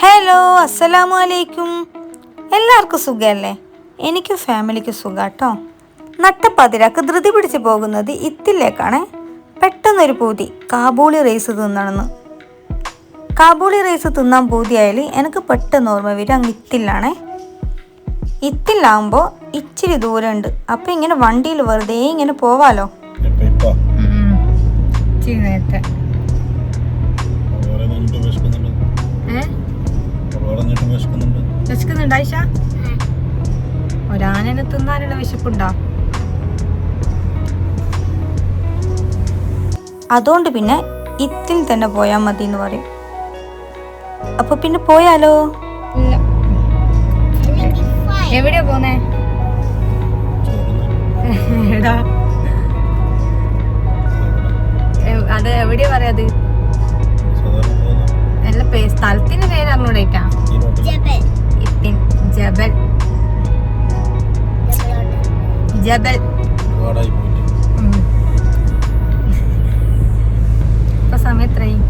Hello അസ്സലാമു അലൈക്കും എല്ലാവർക്കും സുഖമല്ലേ എനിക്ക് ഫാമിലിക്ക് സുഖാട്ടോ. നട്ടപ്പതിരാക്ക് ധൃതി പിടിച്ച് പോകുന്നത് ഇത്തിലേക്കാണ്. പെട്ടെന്നൊരു പൂതി. കാബൂളി റൈസ് തിന്നണമെന്ന്. കാബൂളി റൈസ് തിന്നാൻ പൂതിയായാൽ എനിക്ക് പെട്ടെന്ന് ഓർമ്മ വരും. അങ്ങ് ഇത്തില്ലാണേ ഇത്തില്ലാകുമ്പോൾ ഇച്ചിരി ദൂരമുണ്ട്. അപ്പം ഇങ്ങനെ വണ്ടിയിൽ വെറുതെ ഇങ്ങനെ പോവാലോ? ഇച്ചിരി നേരത്തെ. വിശക്കുന്നുണ്ടോ ആയിഷ? ഒരാനനെ തിന്നാനുള്ള വിശപ്പുണ്ടോ? അതുകൊണ്ട് പിന്നെ ഇത്തിൽ തന്നെ പോയാൽ മതി എന്ന് പറയും. അപ്പൊ പിന്നെ പോയാലോ? എവിടെയാ പോന്നേ? എടാ അത് എവിടെയാ പറയാത് അല്ല സ്ഥലത്തിന്റെ പേര് അറിഞ്ഞൂടേക്കാ ജബൽ ജബൽ. ഇപ്പൊ സമയം എത്രയായി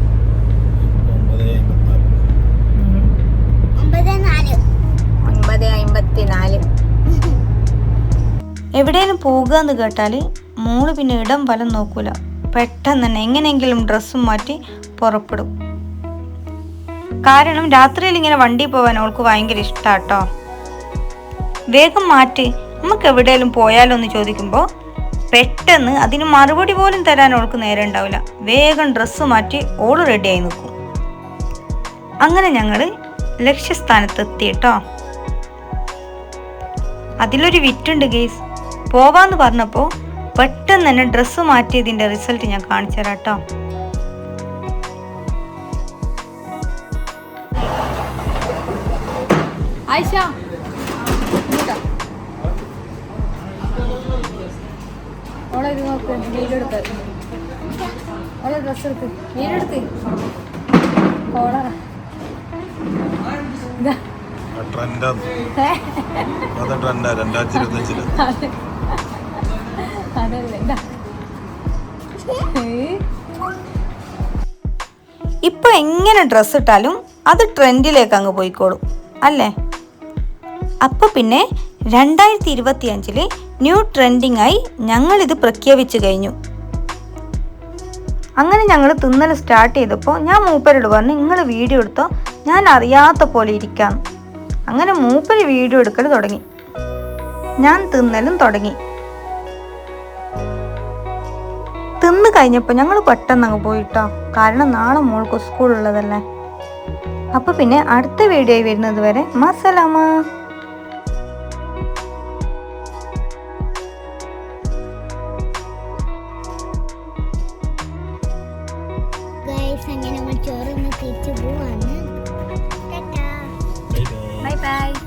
എവിടെയും പോകുക എന്ന് കേട്ടാൽ മോൾ പിന്നെ ഇടം ഫലം നോക്കൂല. പെട്ടെന്ന് തന്നെ എങ്ങനെയെങ്കിലും ഡ്രസ്സും മാറ്റി പുറപ്പെടും. കാരണം രാത്രിയിൽ ഇങ്ങനെ വണ്ടി പോകാൻ അവൾക്ക് ഭയങ്കര ഇഷ്ടാട്ടോ. വേഗം മാറ്റി. നമുക്ക് എവിടെയെങ്കിലും പോയാലോ എന്ന് ചോദിക്കുമ്പോൾ പെട്ടെന്ന് അതിന് മറുപടി പോലും തരാൻ അവൾക്ക് നേരം ഉണ്ടാവില്ല. വേഗം ഡ്രസ്സ് മാറ്റി ഓൾ റെഡി ആയി നിൽക്കും. അങ്ങനെ ഞങ്ങൾ ലക്ഷ്യസ്ഥാനത്ത് എത്തി കേട്ടോ അതിലൊരു വിറ്റുണ്ട് ഗേസ്. പോവാന്ന് പറഞ്ഞപ്പോൾ പെട്ടെന്ന് തന്നെ ഡ്രസ്സ് മാറ്റിയതിന്റെ റിസൾട്ട് ഞാൻ കാണിച്ചു തരാം കേട്ടോ ആയിഷ ഇപ്പൊ എങ്ങനെ ഡ്രസ്സ് ഇട്ടാലും അത് ട്രെൻഡിലേക്ക് അങ്ങ് പോയിക്കോളും അല്ലേ? അപ്പൊ പിന്നെ രണ്ടായിരത്തി ഇരുപത്തി അഞ്ചിൽ ന്യൂ ട്രെൻഡിങ് ആയി ഞങ്ങൾ ഇത് പ്രഖ്യാപിച്ചു കഴിഞ്ഞു. അങ്ങനെ ഞങ്ങൾ തിന്നൽ സ്റ്റാർട്ട് ചെയ്തപ്പോൾ ഞാൻ മൂപ്പരോട് പറഞ്ഞു നിങ്ങൾ വീഡിയോ എടുത്തോ? ഞാൻ അറിയാത്ത പോലെ ഇരിക്കാം. അങ്ങനെ മൂപ്പര് വീഡിയോ എടുക്കൽ തുടങ്ങി. ഞാൻ തിന്നലും തുടങ്ങി. തിന്ന് കഴിഞ്ഞപ്പോൾ ഞങ്ങൾ പെട്ടെന്ന് അങ്ങ് പോയിട്ടോ. കാരണം നാളെ മോൾക്ക് സ്കൂളുള്ളതല്ലേ. അപ്പോൾ പിന്നെ അടുത്ത വീഡിയോ വരുന്നത് വരെ മസലാമ. ഗൈസ് അങ്ങനെ ഞങ്ങൾ ചോറൊന്ന് തിരിച്ചു പോവാണ് ബൈ ബൈ